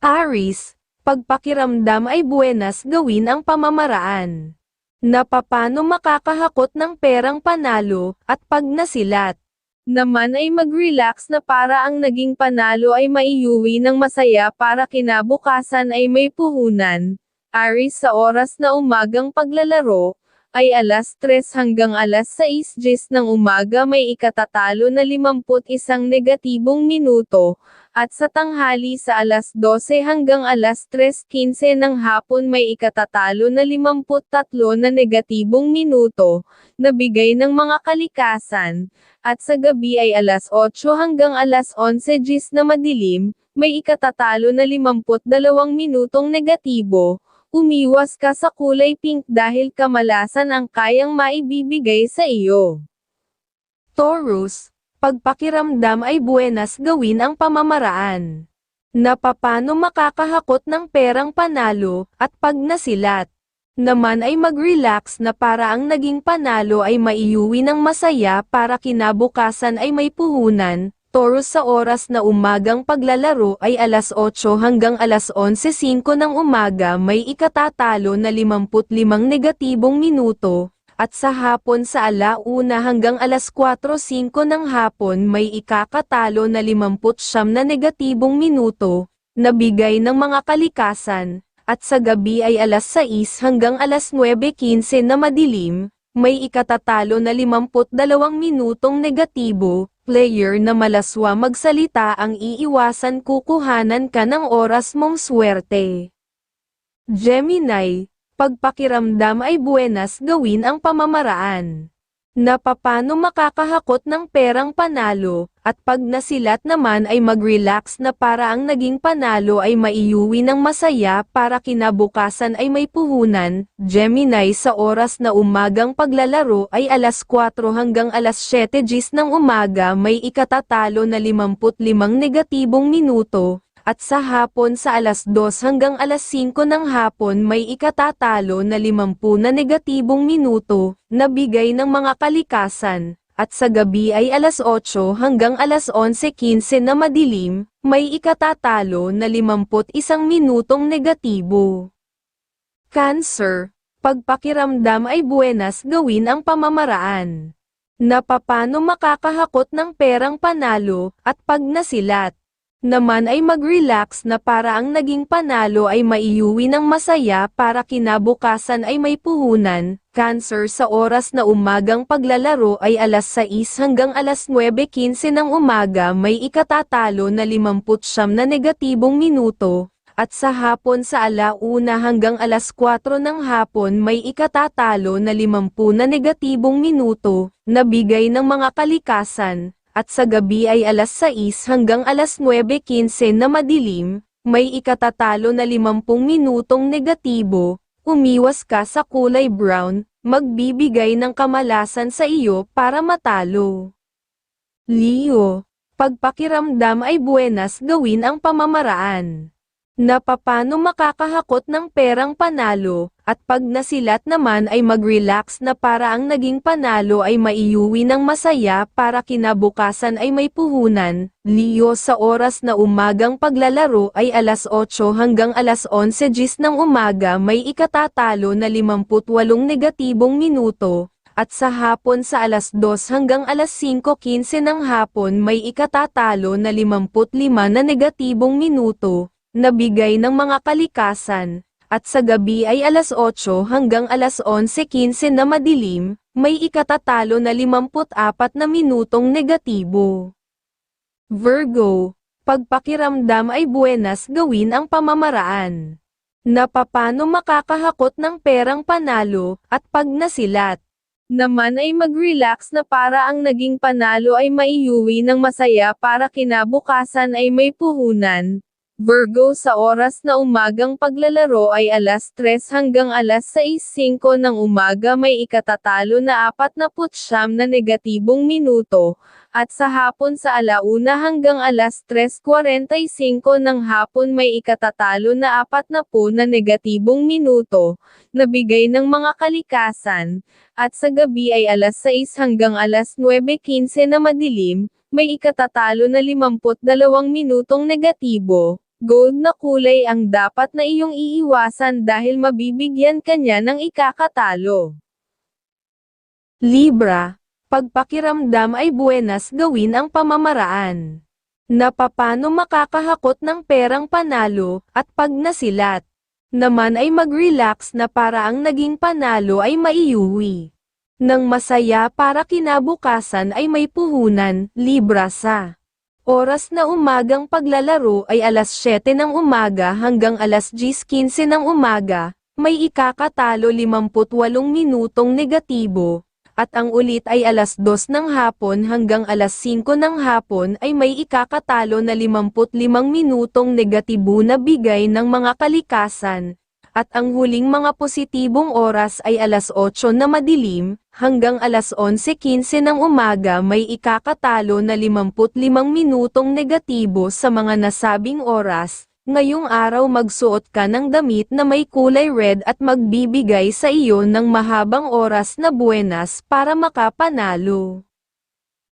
Aris, pagpakiramdam ay buenas gawin ang pamamaraan. Na papano makakahakot ng perang panalo, at pag nasilat. Naman ay mag-relax na para ang naging panalo ay maiuwi ng masaya para kinabukasan ay may puhunan. Aris sa oras na umagang paglalaro, ay alas 3 hanggang alas 6 gis ng umaga may ikatatalo na 51 negatibong minuto, at sa tanghali sa alas 12 hanggang alas 3.15 ng hapon may ikatatalo na 53 na negatibong minuto, na bigay ng mga kalikasan, at sa gabi ay alas 8 hanggang alas 11 gis na madilim, may ikatatalo na 52 minutong negatibo, umiwas ka sa kulay pink dahil kamalasan ang kayang maibibigay sa iyo. Taurus, pagpakiramdam ay buenas gawin ang pamamaraan. Na papano makakahakot ng perang panalo, at pag nasilat. Naman ay mag-relax na para ang naging panalo ay maiuwi ng masaya para kinabukasan ay may puhunan, Taurus sa oras na umagang paglalaro ay alas 8 hanggang alas 11.05 ng umaga may ikatatalo na 55 negatibong minuto, at sa hapon sa alauna hanggang alas 4.05 ng hapon may ikakatalo na 50 na negatibong minuto, na bigay ng mga kalikasan, at sa gabi ay alas 6 hanggang alas 9.15 na madilim, may ikatatalo na 52 minutong negatibo, player na malaswa magsalita ang iiwasan kukuhanan ka ng oras mong swerte. Gemini, pagpakiramdam ay buenas gawin ang pamamaraan. Na papano makakahakot ng perang panalo, at pag nasilat naman ay mag-relax na para ang naging panalo ay maiuwi ng masaya para kinabukasan ay may puhunan, Gemini sa oras na umagang paglalaro ay alas 4 hanggang alas 7 gis ng umaga may ikatatalo na 55 negatibong minuto, at sa hapon sa alas 2 hanggang alas 5 ng hapon may ikatatalo na 50 na negatibong minuto, na bigay ng mga kalikasan, at sa gabi ay alas 8 hanggang alas 11.15 na madilim, may ikatatalo na 51 minutong negatibo. Cancer, pagpakiramdam ay buenas gawin ang pamamaraan. Na papano makakahakot ng perang panalo, at pag nasilat naman ay mag-relax na para ang naging panalo ay maiuwi ng masaya para kinabukasan ay may puhunan, cancer sa oras na umagang paglalaro ay alas 6 hanggang alas 9.15 ng umaga may ikatatalo na 50 na negatibong minuto, at sa hapon sa alauna hanggang alas 4 ng hapon may ikatatalo na 50 na negatibong minuto, na bigay ng mga kalikasan, at sa gabi ay alas 6 hanggang alas 9.15 na madilim, may ikatatalo na 50 minutong negatibo, umiwas ka sa kulay brown, magbibigay ng kamalasan sa iyo para matalo. Leo, pagpakiramdam ay buenas gawin ang pamamaraan. Na papano makakahakot ng perang panalo, at pag nasilat naman ay mag-relax na para ang naging panalo ay maiuwi ng masaya para kinabukasan ay may puhunan, Leo sa oras na umagang paglalaro ay alas 8 hanggang alas 11 gis ng umaga may ikatatalo na 58 negatibong minuto, at sa hapon sa alas 2 hanggang alas 5.15 ng hapon may ikatatalo na 55 na negatibong minuto, na bigay ng mga kalikasan, at sa gabi ay alas 8 hanggang alas 11.15 na madilim, may ikatatalo na 54 na minutong negatibo. Virgo, pagpakiramdam ay buenas gawin ang pamamaraan. Na papano makakahakot ng perang panalo, at pag nasilat. Naman ay mag-relax na para ang naging panalo ay maiuwi ng masaya para kinabukasan ay may puhunan, Virgo sa oras na umagang paglalaro ay alas 3 hanggang alas 6.05 ng umaga may ikatatalo na 49 na negatibong minuto, at sa hapon sa alauna hanggang alas 3.45 ng hapon may ikatatalo na 40 na negatibong minuto, na bigay ng mga kalikasan, at sa gabi ay alas 6 hanggang alas 9.15 na madilim, may ikatatalo na 52 minutong negatibo, Gold na kulay ang dapat na iyong iiwasan dahil mabibigyan kanya ng ikakatalo. Libra, pagpakiramdam ay buenas gawin ang pamamaraan. Na papano makakahakot ng perang panalo, at pag nasilat, naman ay mag-relax na para ang naging panalo ay maiuwi. Nang masaya para kinabukasan ay may puhunan, Libra sa. Oras na umagang paglalaro ay alas 7 ng umaga hanggang alas 10.15 ng umaga, may ikakatalo 58 minutong negatibo, at ang ulit ay alas 2 ng hapon hanggang alas 5 ng hapon ay may ikakatalo na 55 minutong negatibo na bigay ng mga kalikasan, at ang huling mga positibong oras ay alas 8 na madilim, hanggang alas 11.15 ng umaga may ikakatalo na 55 minutong negatibo sa mga nasabing oras, ngayong araw magsuot ka ng damit na may kulay red at magbibigay sa iyo ng mahabang oras na buenas para makapanalo.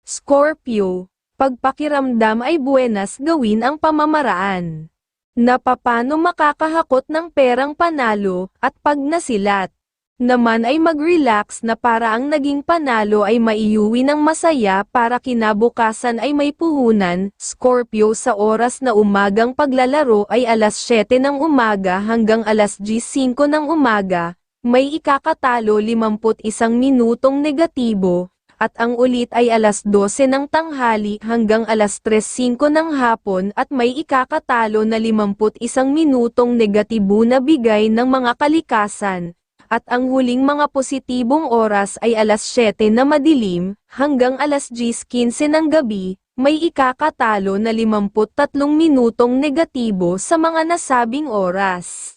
Scorpio, pagpakiramdam ay buenas gawin ang pamamaraan. Na papano makakahakot ng perang panalo, at pag nasilat, naman ay mag-relax na para ang naging panalo ay maiuwi ng masaya para kinabukasan ay may puhunan, Scorpio sa oras na umagang paglalaro ay alas 7 ng umaga hanggang alas 10.05 ng umaga, may ikakatalo 51 minutong negatibo, at ang ulit ay alas 12 ng tanghali hanggang alas 3.05 ng hapon at may ikakatalo na 51 minutong negatibo na bigay ng mga kalikasan, at ang huling mga positibong oras ay alas 7 na madilim, hanggang alas 10.15 ng gabi, may ikakatalo na 53 minutong negatibo sa mga nasabing oras.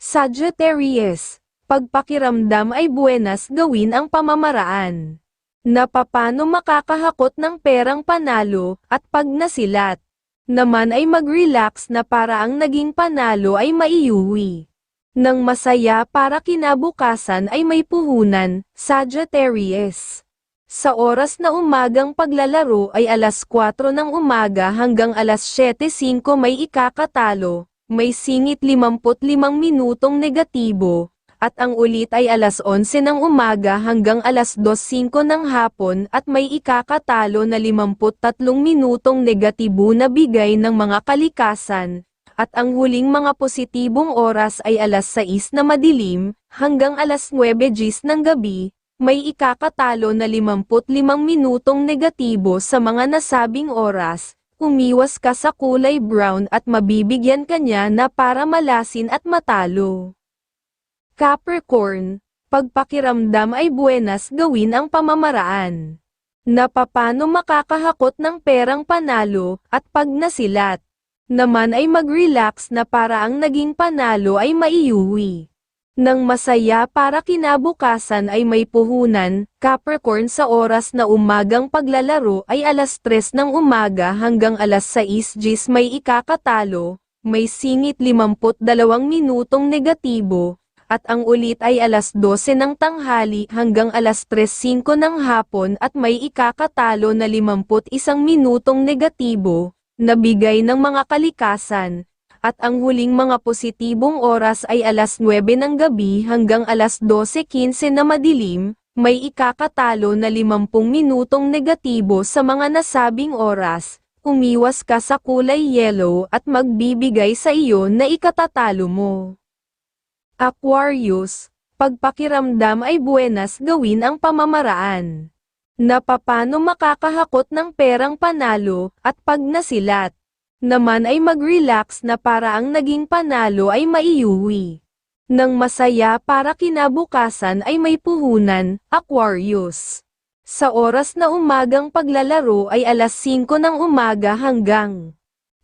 Sagittarius, pagpakiramdam ay buenas gawin ang pamamaraan. Na papano makakahakot ng perang panalo, at pag nasilat, naman ay mag-relax na para ang naging panalo ay maiuwi. Nang masaya para kinabukasan ay may puhunan, Sagittarius. Sa oras na umagang paglalaro ay alas 4 ng umaga hanggang alas 7.05 may ikakatalo, may singit 55 minutong negatibo, at ang ulit ay alas 11 ng umaga hanggang alas 2.05 ng hapon at may ikakatalo na 53 minutong negatibo na bigay ng mga kalikasan, at ang huling mga positibong oras ay alas 6 na madilim, hanggang alas 9 gis ng gabi, may ikakatalo na 55 minutong negatibo sa mga nasabing oras, umiwas ka sa kulay brown at mabibigyan kanya na para malasin at matalo. Capricorn, pagpakiramdam ay buenas gawin ang pamamaraan. Na papano makakahakot ng perang panalo, at pag nasilat, naman ay mag-relax na para ang naging panalo ay maiuwi. Nang masaya para kinabukasan ay may puhunan, Capricorn sa oras na umagang paglalaro ay alas 3 ng umaga hanggang alas 6 gis may ikakatalo, may singit 52 minutong negatibo, at ang ulit ay alas 12 ng tanghali hanggang alas 3.05 ng hapon at may ikakatalo na 51 minutong negatibo, na bigay ng mga kalikasan, at ang huling mga positibong oras ay alas 9 ng gabi hanggang alas 12.15 na madilim, may ikakatalo na 50 minutong negatibo sa mga nasabing oras, umiwas ka sa kulay yellow at magbibigay sa iyo na ikatatalo mo. Aquarius, pagpakiramdam ay buenas gawin ang pamamaraan. Na papano makakahakot ng perang panalo, at pag nasilat, naman ay mag-relax na para ang naging panalo ay maiuwi. Nang masaya para kinabukasan ay may puhunan, Aquarius. Sa oras na umagang paglalaro ay alas 5 ng umaga hanggang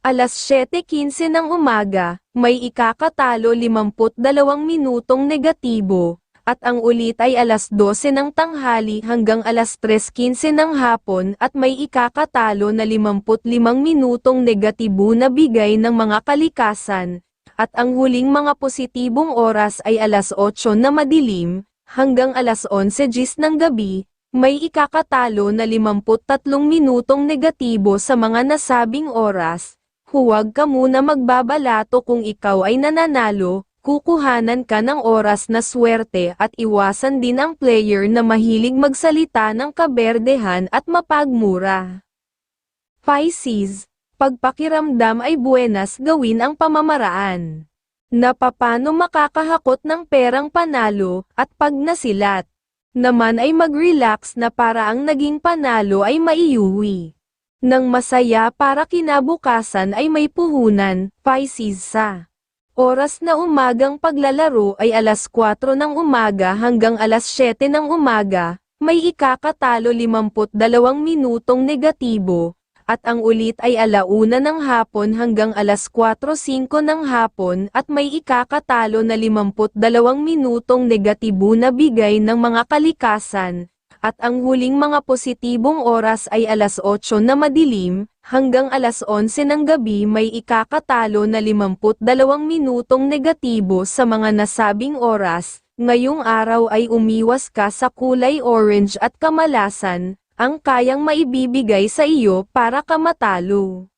alas 7.15 ng umaga, may ikakatalo 52 minutong negatibo, at ang ulit ay alas 12 ng tanghali hanggang alas 3.15 ng hapon at may ikakatalo na 55 minutong negatibo na bigay ng mga kalikasan, at ang huling mga positibong oras ay alas 8 na madilim, hanggang alas 11 gis ng gabi, may ikakatalo na 53 minutong negatibo sa mga nasabing oras, huwag ka muna magbabalato kung ikaw ay nananalo, kukuhanan ka ng oras na swerte at iwasan din ang player na mahilig magsalita ng kaberdehan at mapagmura. Pisces, pagpakiramdam ay buenas gawin ang pamamaraan. Napapano makakahakot ng perang panalo, at pag nasilat, naman ay mag-relax na para ang naging panalo ay maiuwi. Nang masaya para kinabukasan ay may puhunan, Pisces sa. Oras na umagang paglalaro ay alas 4 ng umaga hanggang alas 7 ng umaga, may ikakatalo 52 minutong negatibo, at ang ulit ay alauna ng hapon hanggang alas 4.05 ng hapon at may ikakatalo na 52 minutong negatibo na bigay ng mga kalikasan, at ang huling mga positibong oras ay alas 8 na madilim, hanggang alas 11 ng gabi may ikakatalo na 52 minutong negatibo sa mga nasabing oras, ngayong araw ay umiwas ka sa kulay orange at kamalasan, ang kayang maibibigay sa iyo para ka matalo.